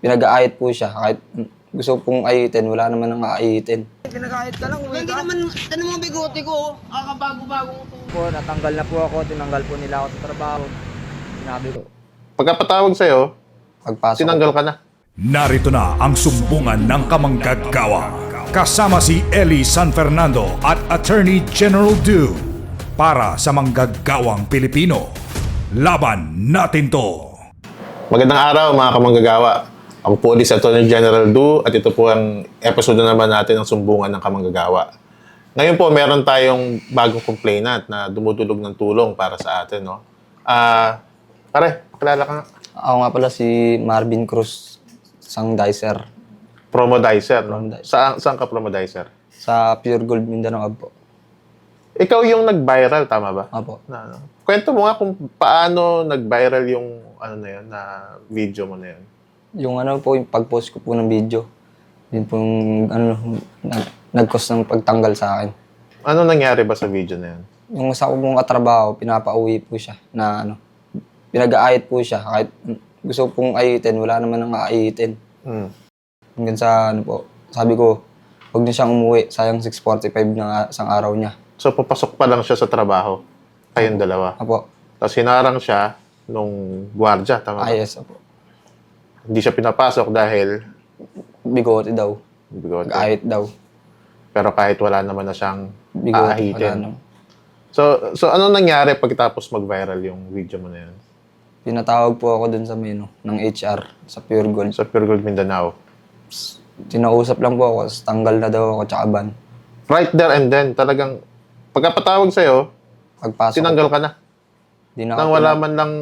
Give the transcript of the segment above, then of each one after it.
pinag-aayit po siya. Kahit gusto pong ayitin, wala naman ang aayitin. Pinagkahit ka lang, Hindi naman, ano mga bigote ko, kakabago-bago ko. po, natanggal na po ako, tinanggal po nila ako sa trabaho. Sinabi ko, Pagkapatawag sa'yo, Pagpasok tinanggal ka na. Narito na ang sumbungan ng kamanggagawa. Kasama si Eli San Fernando at Attorney General Du para sa manggagawang Pilipino. Laban natin to! Magandang araw mga kamanggagawa. Ako po ulit si Attorney General Du at ito po ang episode naman natin ng sumbungan ng kamanggagawa. Ngayon po meron tayong bagong complainant na dumudulog ng tulong para sa atin. No? Ah, pare, pakilala ka nga. Ako nga pala si Marvin Cruz, isang dicer Promodizer. No? Promodizer. Saan, saan ka promodizer? sa Pure Gold Mindanao Hub po. Ikaw yung nag-viral, tama ba? Apo. Na, ano? Kwento mo nga kung paano nag-viral yung ano na yun, na video mo na yun. Yung ano po, yung pag-post ko po ng video, yun po yung ano, nag, nag-cause ng pagtanggal sa akin. Ano nangyari ba sa video na yun? Yung sa ko pong katrabaho, pinapauwi po siya na ano, pinag-aayit po siya. Kahit gusto pong ayitin, wala naman ang aayitin. Hmm. Hanggang sa ano po, sabi ko, huwag niya siyang umuwi. Sayang 6.45 na isang araw niya. So, papasok pa lang siya sa trabaho. Kayong dalawa. Apo, Tapos hinarang siya nung gwardya, tama ba? IS apo. Hindi siya pinapasok dahil Bigote daw. bigote. Nag-aayit daw. Pero kahit wala naman na siyang Bigote. Wala aahitin. naman. So, so ano nangyari pagkatapos mag-viral yung video mo na yun? Pinatawag po ako dun sa menu ng HR sa Pure Gold. Sa Pure Gold Mindanao. Tinausap lang po ako, tapos tanggal na daw ako tsaka ban. Right there and then, talagang pagkapatawag sa'yo, Pagpasok, tinanggal ka na. di na Nang wala man lang,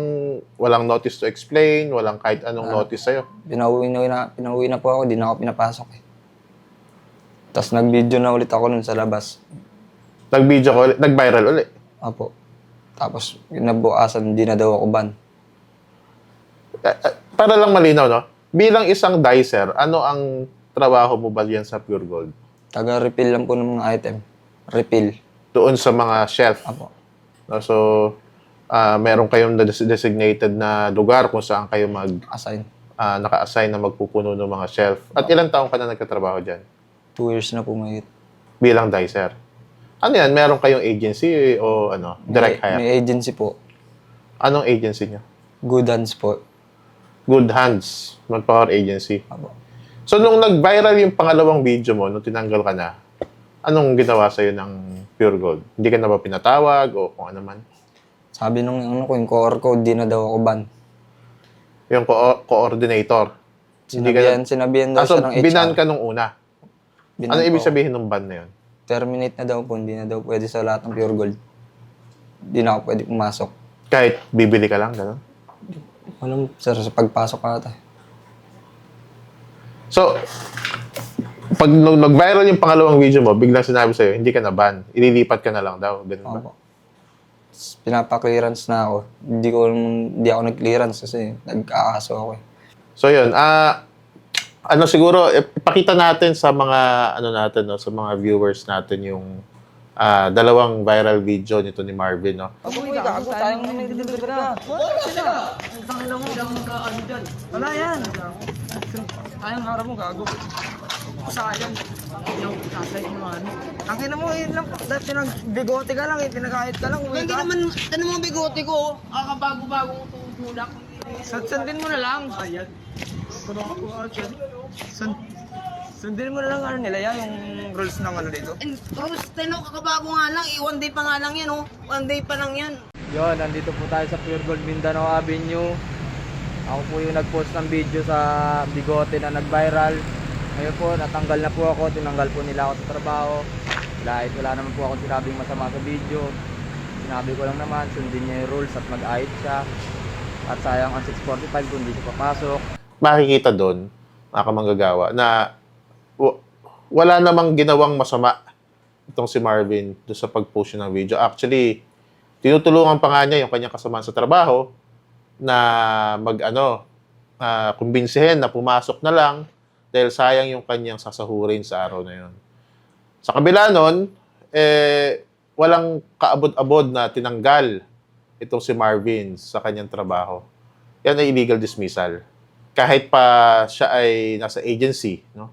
walang notice to explain, walang kahit Ah. anong notice sa'yo. Pinauwi na, na, pinauwi na po ako, di na ako pinapasok eh. Tapos nag-video na ulit ako nun sa labas. Nag-video ko ulit, nag-viral ulit. Apo. Tapos, nabukasan, di na daw ako ban. Eh, eh, para lang malinaw, no? Bilang isang dicer, ano ang trabaho mo ba yan sa Pure Gold? Taga-refill lang po ng mga item. Refill. Doon sa mga shelf. Apo. No? So, ah meron kayong des- designated na lugar kung saan kayo mag Assign. ah, naka-assign na magpupuno ng mga shelf. At ilang taong ka na nagkatrabaho dyan? Two years na po may Bilang dicer. Ano yan? Meron kayong agency o ano? Direct may, hire? may agency po. Anong agency nyo? Good hands po. Good Hands Manpower Agency. Apo. So, nung nag-viral yung pangalawang video mo, nung tinanggal ka na, anong ginawa sa'yo ng Pure Gold? Hindi ka na ba pinatawag o kung ano man? Sabi nung ano ko, yung core code, di na daw ako ban. Yung co- coordinator. Hindi ka Sinabihan, sinabihan daw Ah, so, siya ng HR. binan ka nung una. Binan Ano ibig sabihin ng ban na yun? Terminate na daw po, hindi na daw pwede sa lahat ng pure gold. Hindi na ako pwede pumasok. Kahit bibili ka lang, gano'n? Walang, sir, sa pagpasok ata. So, pag nag-viral yung pangalawang video mo, biglang sinabi sa'yo, hindi ka na ban. Ililipat ka na lang daw. Ganun ba? Opo. Pinapa-clearance na ako. Hindi ko, hindi ako nag-clearance kasi nagkakaso ako eh. So, yun. Ah, ano siguro, ipakita natin sa mga, ano natin, no, sa mga viewers natin yung ah, dalawang viral video nito ni Marvin, no? Uwi ka, ako tayong nagdidibig na. Wala yan. Ayang harap mo, gago. Sayang. Yung kasay mo ano. Ang ina mo, yun lang. Dahil pinag-bigote ka lang, eh. pinagkahit ka lang, uwi Hindi ka. naman, ano mga bigote ko, oh. kakabago-bago ko tulak. Sund- Sundin mo na lang. Ayan. Sund Sundin mo na lang ano nila yan, yung rules ng ano dito. And Rose, teno, kakabago nga lang, eh, one day pa nga lang yan, oh. One day pa lang yan. Yon, nandito po tayo sa Pure Gold Mindanao Avenue. Ako po yung nag-post ng video sa bigote na nag-viral. Ngayon po, natanggal na po ako, tinanggal po nila ako sa trabaho. Dahil wala naman po ako sinabing masama sa video. Sinabi ko lang naman, sundin niya yung rules at mag-ayit siya. At sayang ang 645 kung hindi papasok. Makikita doon, mga kamanggagawa, na wa- wala namang ginawang masama itong si Marvin doon sa pag-post ng video. Actually, tinutulungan pa nga niya yung kanyang kasama sa trabaho na mag ano, ah, kumbinsihin na pumasok na lang dahil sayang yung kanyang sasahurin sa araw na yun. Sa kabila nun, eh, walang kaabot-abot na tinanggal itong si Marvin sa kanyang trabaho. Yan ay illegal dismissal. kahit pa siya ay nasa agency, no?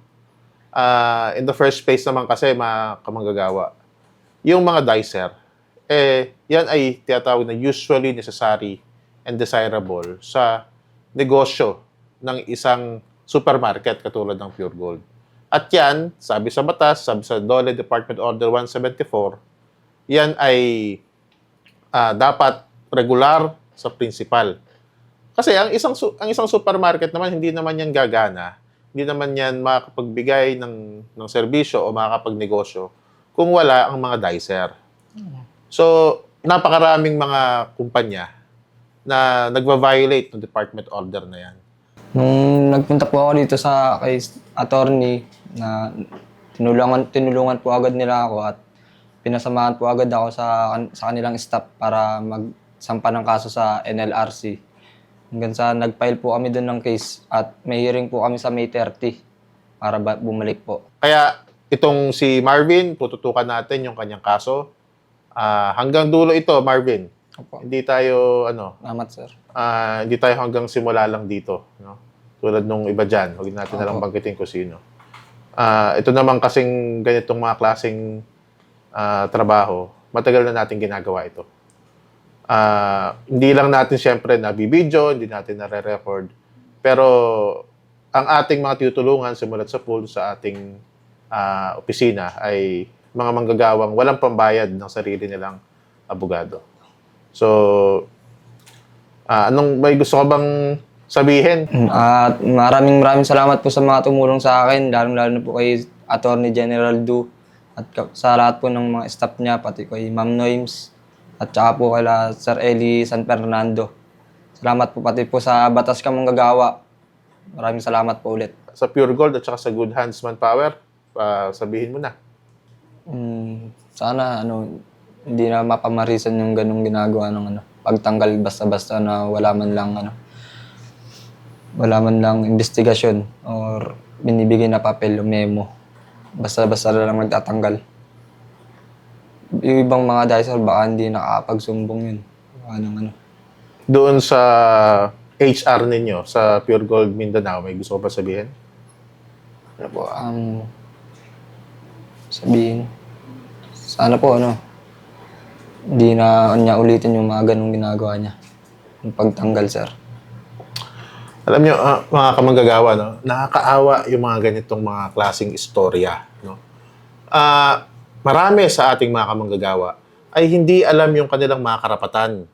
Ah, in the first place naman kasi mga kamanggagawa, yung mga dicer, eh, yan ay tinatawag na usually necessary and desirable sa negosyo ng isang supermarket katulad ng Pure Gold. At yan, sabi sa batas, sabi sa DOLE Department Order 174, yan ay ah, dapat regular sa principal. Kasi ang isang ang isang supermarket naman hindi naman yan gagana, hindi naman yan makakapagbigay ng ng serbisyo o makakapagnegosyo kung wala ang mga dicer. So, napakaraming mga kumpanya na nagva-violate ng department order na yan. Nung nagpunta po ako dito sa kay attorney na tinulungan tinulungan po agad nila ako at pinasamahan po agad ako sa sa kanilang staff para magsampa ng kaso sa NLRC. Hanggang sa nag-file po kami doon ng case at may hearing po kami sa May 30 para ba- bumalik po. Kaya itong si Marvin, tututukan natin yung kanyang kaso. Ah, hanggang dulo ito, Marvin. Opo. Hindi tayo ano, Salamat, sir. ah, hindi tayo hanggang simula lang dito, no? Tulad nung iba diyan, huwag natin na lang banggitin kung sino. Ah, ito naman kasing ganitong mga klaseng ah, trabaho, matagal na natin ginagawa ito. Ah, hindi lang natin siyempre nabibideo, hindi natin nare-record. Pero ang ating mga tutulungan simulat sa pool sa ating ah, opisina ay mga manggagawang walang pambayad ng sarili nilang abogado. So, ah, anong may gusto ka bang sabihin? At maraming maraming salamat po sa mga tumulong sa akin, lalong-lalo na po kay Attorney General Du at sa lahat po ng mga staff niya, pati kay Ma'am Noims at saka po kay Sir Eli San Fernando. Salamat po pati po sa Batas Ka Manggagawa. Maraming salamat po ulit. Sa Pure Gold at saka sa Good Hands Manpower, ah, sabihin mo na. Mm, sana ano hindi na mapamarisan yung ganong ginagawa ng ano pagtanggal basta-basta na wala man lang ano wala man lang investigasyon or binibigay na papel o memo. Basta-basta lang nagtatanggal. Yung ibang mga dicer baka hindi nakakapagsumbong yun. Baka nang ano Doon sa HR ninyo, sa Pure Gold Mindanao, may gusto ko pa sabihin? ano po um, sabihin? Sana po ano? Hindi na niya ulitin yung mga ganong ginagawa niya. Yung pagtanggal sir Alam nyo, ah, mga kamanggagawa, no? nakakaawa yung mga ganitong mga klaseng istorya. No? Ah, marami sa ating mga kamanggagawa ay hindi alam yung kanilang mga karapatan.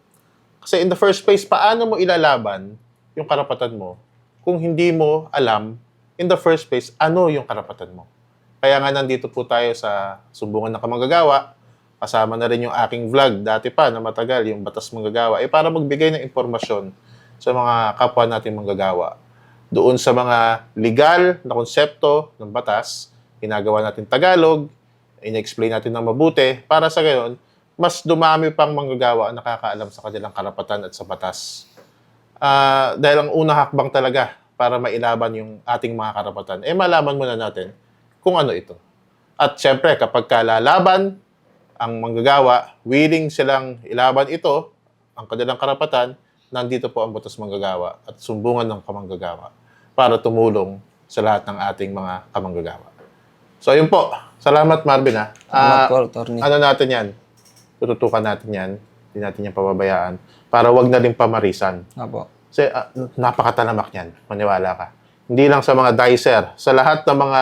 Kasi in the first place, paano mo ilalaban yung karapatan mo kung hindi mo alam in the first place ano yung karapatan mo? Kaya nga nandito po tayo sa Sumbungan ng Kamanggagawa. Kasama na rin yung aking vlog dati pa na matagal, yung Batas Manggagawa, eh para magbigay ng impormasyon sa mga kapwa nating manggagawa. Doon sa mga legal na konsepto ng batas, ginagawa natin Tagalog, in-explain natin ng mabuti, para sa gayon, mas dumami pang manggagawa ang nakakaalam sa kanilang karapatan at sa batas. Ah, dahil ang unang hakbang talaga para mailaban yung ating mga karapatan, eh malaman muna natin kung ano ito. At syempre, kapag kalalaban ang manggagawa, willing silang ilaban ito, ang kanilang karapatan, nandito po ang Batas Manggagawa at sumbungan ng kamanggagawa para tumulong sa lahat ng ating mga kamanggagawa. So, yun po. Salamat, Marvin. Ha? Salamat Ah, po, attorney. ano natin yan? Tututukan natin yan. Hindi natin yan pababayaan para wag na rin pamarisan. Apo. Kasi ah, napakatalamak niyan. Maniwala ka. Hindi lang sa mga dicer, sa lahat ng mga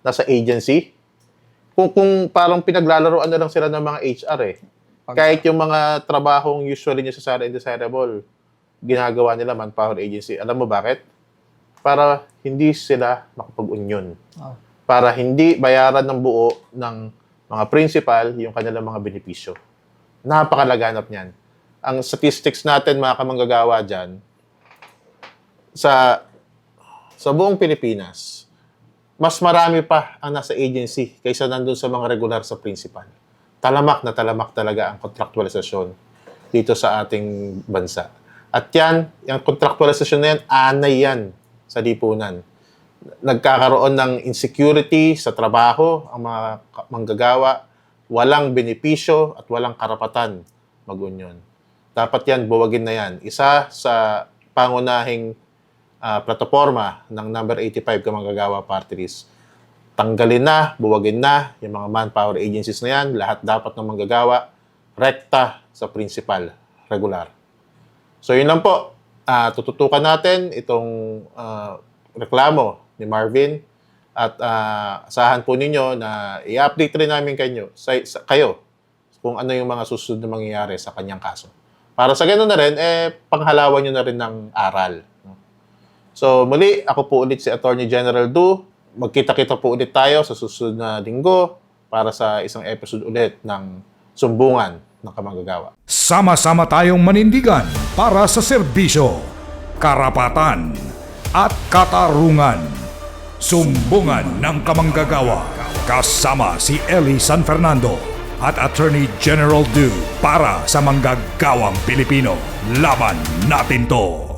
nasa agency, kung, kung parang pinaglalaroan na lang sila ng mga HR eh. Kahit yung mga trabahong usually necessary and desirable, ginagawa nila manpower agency. Alam mo bakit? Para hindi sila makapag-union. Oh. Para hindi bayaran ng buo ng mga principal yung kanilang mga benepisyo. Napakalaganap niyan. Ang statistics natin, mga kamanggagawa dyan, sa sa buong Pilipinas, mas marami pa ang nasa agency kaysa nandun sa mga regular sa principal. Talamak na talamak talaga ang kontraktualisasyon dito sa ating bansa. At yan, yung kontraktualisasyon na yan, anay yan sa lipunan. Nagkakaroon ng insecurity sa trabaho ang mga ka- manggagawa, walang benepisyo at walang karapatan mag-union. Dapat yan, buwagin na yan. Isa sa pangunahing ah, plataforma ng number 85 Kamanggagawa Party List. Tanggalin na, buwagin na yung mga manpower agencies na yan. Lahat dapat ng manggagawa rekta sa principal, regular. So yun lang po. Ah, tututukan natin itong ah, reklamo ni Marvin at ah, asahan po ninyo na i-update rin namin kayo, sa, sa- kayo kung ano yung mga susunod na mangyayari sa kanyang kaso. Para sa ganoon na rin, eh, panghalawan nyo na rin ng aral. So muli, ako po ulit si Attorney General Du. Magkita-kita po ulit tayo sa susunod na linggo para sa isang episode ulit ng Sumbungan ng Kamanggagawa. Sama-sama tayong manindigan para sa serbisyo, karapatan at katarungan. Sumbungan ng Kamanggagawa kasama si Eli San Fernando at Attorney General Du para sa manggagawang Pilipino. Laban natin to!